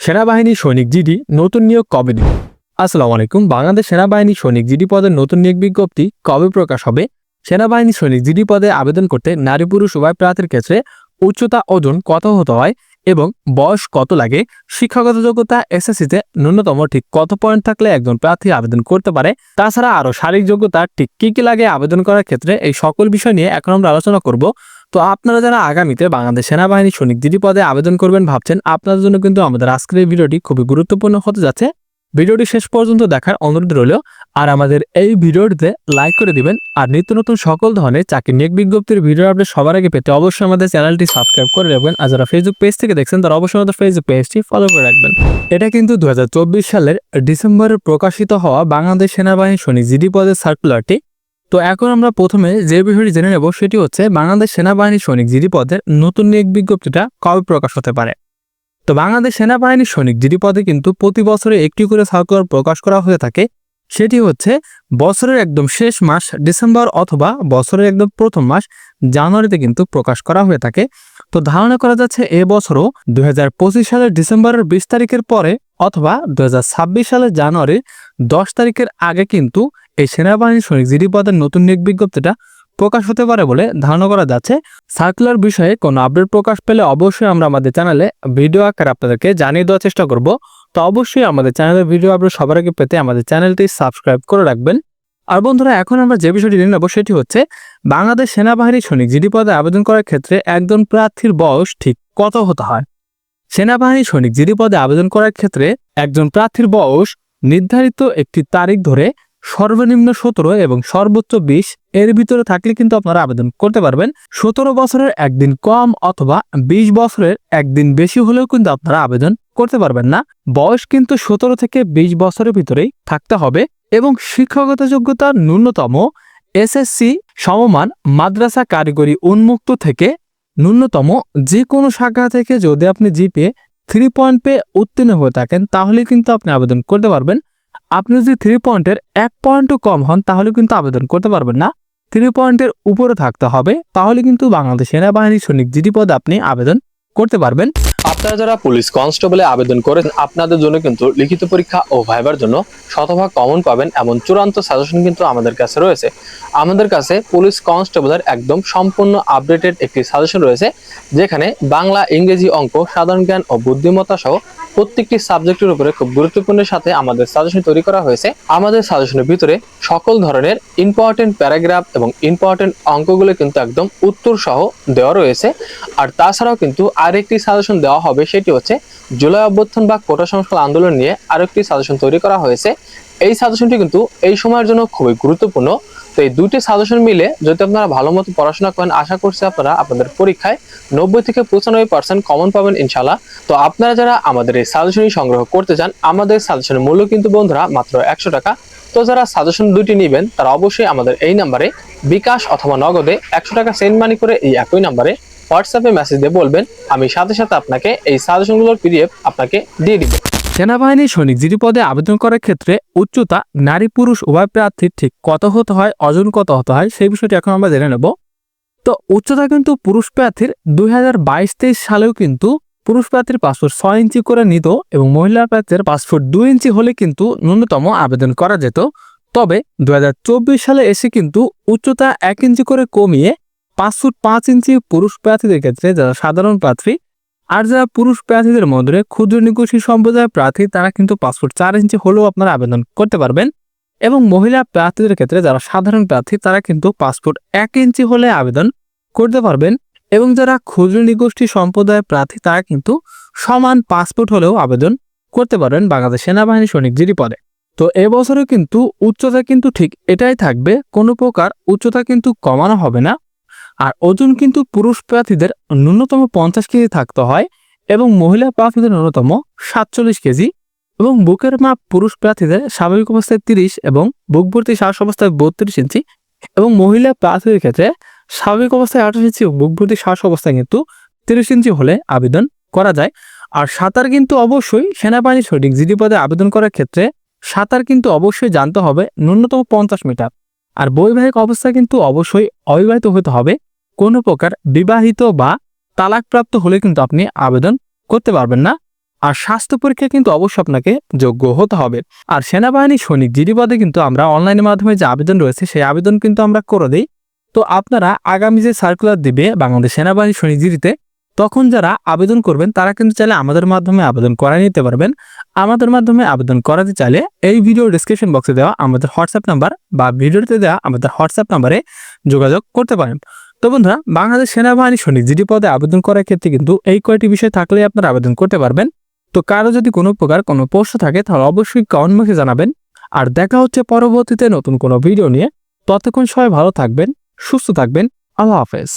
সেনাবাহিনী সৈনিক জিডি, নতুন নিয়োগ কবে দিবে? আসসালামু আলাইকুম। বাংলাদেশ সেনাবাহিনী সৈনিক জিডি পদের নতুন নিয়োগ বিজ্ঞপ্তি কবে প্রকাশ হবে? সেনাবাহিনী সৈনিক জিডি পদে আবেদন করতে নারী পুরুষ উভয় প্রার্থীর ক্ষেত্রে উচ্চতা, ওজন কত হতে হয় এবং বয়স কত লাগে? শিক্ষাগত যোগ্যতা এসএসসিতে ন্যূনতম ঠিক কত পয়েন্ট থাকলে একজন প্রার্থী আবেদন করতে পারে? তাছাড়া আরও শারীরিক যোগ্যতা ঠিক কী কী লাগে আবেদন করার ক্ষেত্রে এই সকল বিষয় নিয়ে এখন আমরা আলোচনা করব। তো আপনারা যারা আগামীতে বাংলাদেশ সেনাবাহিনী সৈনিক জিডি পদে আবেদন করবেন ভাবছেন, আপনাদের জন্য কিন্তু আমাদের আজকের এই ভিডিওটি খুবই গুরুত্বপূর্ণ হতে যাচ্ছে। ভিডিওটি শেষ পর্যন্ত দেখার অনুরোধ রইল, আর আমাদের এই ভিডিওটিতে লাইক করে দিবেন, আর নিত্য নতুন সকল ধরনের চাকরি নিয়োগ বিজ্ঞপ্তির ভিডিও আপডেট সবার আগে পেতে অবশ্যই আমাদের চ্যানেলটি সাবস্ক্রাইব করে রাখবেন, আর যারা ফেসবুক পেজ থেকে দেখছেন, তারা অবশ্যই আমাদের ফেসবুক পেজটি ফলো করে রাখবেন। এটা কিন্তু দু হাজার চব্বিশ সালের ডিসেম্বরে প্রকাশিত হওয়া বাংলাদেশ সেনাবাহিনী সৈনিক জিডি পদের সার্কুলারটি তো এখন আমরা প্রথমে যে বিষয়টি জেনে নেব সেটি হচ্ছে বাংলাদেশ সেনাবাহিনীর সৈনিক জিডি পদের নতুন নিয়োগ বিজ্ঞপ্তিটা কবে প্রকাশ হতে পারে? তো বাংলাদেশ সেনাবাহিনী সৈনিক জিডি পদে কিন্তু প্রতি বছরে একটি করে সার্কুলার প্রকাশ করা হয়ে থাকে। সেটি হচ্ছে বছরের একদম শেষ মাস ডিসেম্বর অথবা বছরের একদম প্রথম মাস জানুয়ারিতে কিন্তু প্রকাশ করা হয়ে থাকে। তো ধারণা করা যাচ্ছে এ হাজার পঁচিশ সালের ডিসেম্বরের বিশ তারিখের পরে অথবা দু সালের জানুয়ারি দশ তারিখের আগে কিন্তু এই সেনাবাহিনী সৈনিক জিডি পদের নতুন নিয়োগ বিজ্ঞপ্তিটা প্রকাশ হতে পারে বলে ধারণা করা যাচ্ছে। সার্কুলার বিষয়ে কোনো আপডেট প্রকাশ পেলে অবশ্যই আমরা আমাদের চ্যানেলে ভিডিও আকারে আপনাদেরকে জানিয়ে দেওয়ার চেষ্টা করব। তো অবশ্যই আমাদের চ্যানেলের ভিডিও আপডেট সবার আগে পেতে আমাদের চ্যানেলটি সাবস্ক্রাইব করে রাখবেন। আর বন্ধুরা, এখন আমরা যে বিষয়টি নিয়ে নেব সেটি হচ্ছে বাংলাদেশ সেনাবাহিনী সৈনিক জিডি পদে আবেদন করার ক্ষেত্রে একজন প্রার্থীর বয়স ঠিক কত হতে হয়? সেনাবাহিনী সৈনিক জিডি পদে আবেদন করার ক্ষেত্রে একজন প্রার্থীর বয়স নির্ধারিত একটি তারিখ ধরে সর্বনিম্ন সতেরো এবং সর্বোচ্চ বিশ, এর ভিতরে থাকলে কিন্তু আপনারা আবেদন করতে পারবেন। সতেরো বছরের একদিন কম অথবা বিশ বছরের একদিন বেশি হলেও কিন্তু আপনারা আবেদন করতে পারবেন না। বয়স কিন্তু সতেরো থেকে বিশ বছরের ভিতরেই থাকতে হবে। এবং শিক্ষাগত যোগ্যতা ন্যূনতম এসএসসি সমমান মাদ্রাসা কারিগরি উন্মুক্ত থেকে ন্যূনতম যে কোনো শাখা থেকে যদি আপনি জিপে থ্রি পয়েন্ট পেয়ে উত্তীর্ণ হয়ে থাকেন, তাহলে কিন্তু আপনি আবেদন করতে পারবেন। আপনি যদি থ্রি পয়েন্টের এক পয়েন্টও কম হন, তাহলে কিন্তু আবেদন করতে পারবেন না। থ্রি পয়েন্টের উপরে থাকতে হবে, তাহলে কিন্তু বাংলাদেশ সেনাবাহিনী সৈনিক জিডি পদে আপনি আবেদন করতে পারবেন। আপনারা যারা পুলিশ কনস্টেবলে আবেদন করেন, আপনাদের জন্য কিন্তু লিখিত পরীক্ষা ও ভাইবার জন্য শতভাগ কমন পাবেন এমন চূড়ান্ত সাজেশন কিন্তু আমাদের কাছে রয়েছে। আমাদের কাছে পুলিশ কনস্টেবলের একদম সম্পূর্ণ আপডেটেড একটি সাজেশন রয়েছে, যেখানে বাংলা ইংরেজি অঙ্ক, সাধারণ জ্ঞান ও বুদ্ধিমত্তা সহ প্রত্যেকটি সাবজেক্টের উপরে খুব গুরুত্বপূর্ণের সাথে আমাদের সাজেশন তৈরি করা হয়েছে। আমাদের সাজেশনের ভিতরে সকল ধরনের ইম্পর্টেন্ট প্যারাগ্রাফ এবং ইম্পর্টেন্ট অঙ্কগুলো কিন্তু একদম উত্তর সহ দেওয়া রয়েছে। আর তাছাড়াও কিন্তু আরেকটি সাজেশন দেওয়া হবে, সেটি হচ্ছে জুলাই অভ্যর্থন বা কোটা সংস্কার আন্দোলন নিয়ে আরেকটি সাজেশন তৈরি করা হয়েছে। এই সাজেশনটি কিন্তু এই সময়ের জন্য খুবই গুরুত্বপূর্ণ। তো এই দুইটি সাজেশন মিলে যদি আপনারা ভালো মতো পড়াশোনা করেন, আশা করছি আপনারা আপনাদের পরীক্ষায় নব্বই থেকে পঁচানব্বই পার্সেন্ট কমন পাবেন ইনশাল্লাহ তো আপনারা যারা আমাদের এই সাজেশনই সংগ্রহ করতে চান, আমাদের সাজেশনের মূল্য কিন্তু বন্ধুরা মাত্র একশো টাকা। তো যারা সাজেশন দুইটি নেবেন, তারা অবশ্যই আমাদের এই নাম্বারে বিকাশ অথবা নগদে একশো টাকা সেন্ড মানি করে এই একই নাম্বারে হোয়াটসঅ্যাপে মেসেজ দিয়ে বলবেন। আমি সাথে সাথে আপনাকে এই সাজেশনগুলোর পিডিএফ আপনাকে দিয়ে দিব। সেনাবাহিনী সৈনিক জিডি পদে আবেদন করার ক্ষেত্রে উচ্চতা, নারী, পুরুষ, উভয় প্রার্থীর ঠিক কত হতে হয়, অজন কত হতে হয়, সেই বিষয়টি এখন আমরা জেনে নেব। তো উচ্চতা কিন্তু পুরুষ প্রার্থীর দুই হাজার বাইশ তেইশ সালেও কিন্তু পুরুষ প্রার্থীর পাসপোর্ট ছয় ইঞ্চি করে নিত এবং মহিলা প্রার্থীর পাসপোর্ট দুই ইঞ্চি হলে কিন্তু ন্যূনতম আবেদন করা যেত। তবে দুই হাজার চব্বিশ সালে এসে কিন্তু উচ্চতা এক ইঞ্চি করে কমিয়ে পাঁচ ফুট পাঁচ ইঞ্চি পুরুষ প্রার্থীদের ক্ষেত্রে, যারা সাধারণ প্রার্থী আর যারা পুরুষ প্রার্থীদের মধ্যে ক্ষুদ্র নিগোষী সম্প্রদায়ের প্রার্থী, তারা কিন্তু পাসপোর্ট চার ইঞ্চি হলেও আপনারা আবেদন করতে পারবেন। এবং মহিলা প্রার্থীদের ক্ষেত্রে যারা সাধারণ প্রার্থী, তারা কিন্তু পাসপোর্ট এক ইঞ্চি হলে আবেদন করতে পারবেন। এবং যারা ক্ষুদ্র নিগোষ্ঠী সম্প্রদায়ের প্রার্থী, তারা কিন্তু সমান পাসপোর্ট হলেও আবেদন করতে পারবেন বাংলাদেশ সেনাবাহিনী সৈনিক জিডি পদে। তো এবছরে কিন্তু উচ্চতা কিন্তু ঠিক এটাই থাকবে। কোনো প্রকার উচ্চতা কিন্তু কমানো হবে না। আর ওজন কিন্তু পুরুষ প্রার্থীদের ন্যূনতম পঞ্চাশ কেজি থাকতে হয় এবং মহিলা প্রার্থীদের ন্যূনতম সাতচল্লিশ কেজি এবং বুকের মাপ পুরুষ প্রার্থীদের স্বাভাবিক অবস্থায় তিরিশ এবং বুক ভর্তি শ্বাস অবস্থায় বত্রিশ ইঞ্চি এবং মহিলা প্রার্থীদের ক্ষেত্রে স্বাভাবিক অবস্থায় আঠাশ ইঞ্চি বুক ভর্তি শ্বাস অবস্থায় কিন্তু তিরিশ ইঞ্চি হলে আবেদন করা যায়। আর সাঁতার কিন্তু অবশ্যই সেনাবাহিনী সৈনিক জিডি পদে আবেদন করার ক্ষেত্রে সাঁতার কিন্তু অবশ্যই জানতে হবে ন্যূনতম পঞ্চাশ মিটার। আর বৈবাহিক অবস্থা কিন্তু অবশ্যই অবিবাহিত হতে হবে কোনো প্রকার বিবাহিত বা তালাকপ্রাপ্ত হলে কিন্তু আপনি আবেদন করতে পারবেন না। আর স্বাস্থ্য পরীক্ষা কিন্তু অবশ্যই আপনাকে যোগ্য হতে হবে। আর সেনাবাহিনী সৈনিক জিডি পদে কিন্তু আমরা অনলাইনের মাধ্যমে যে আবেদন রয়েছে, সেই আবেদন কিন্তু আমরা করে দিই। তো আপনারা আগামী যে সার্কুলার দিবে বাংলাদেশ সেনাবাহিনী সৈনিক জিডিতে তখন যারা আবেদন করবেন, তারা কিন্তু চাইলে আমাদের মাধ্যমে আবেদন করাই নিতে পারবেন। আমাদের মাধ্যমে আবেদন করাতে চাইলে এই ভিডিও ডিসক্রিপশন বক্সে দেওয়া আমাদের হোয়াটসঅ্যাপ নাম্বার বা ভিডিওতে দেওয়া আমাদের হোয়াটসঅ্যাপ নাম্বারে যোগাযোগ করতে পারেন। তো বন্ধুরা, বাংলাদেশ সেনাবাহিনী সৈনিক জিডি পদে আবেদন করার ক্ষেত্রে কিন্তু এই কয়টি বিষয় থাকলে আপনারা আবেদন করতে পারবেন। তো কারও যদি কোনো প্রকার কোনো প্রশ্ন থাকে, তাহলে অবশ্যই কমেন্টমুখে জানাবেন। আর দেখা হচ্ছে পরবর্তীতে নতুন কোনো ভিডিও নিয়ে। ততক্ষণ সবাই ভালো থাকবেন, সুস্থ থাকবেন। আল্লাহ হাফেজ।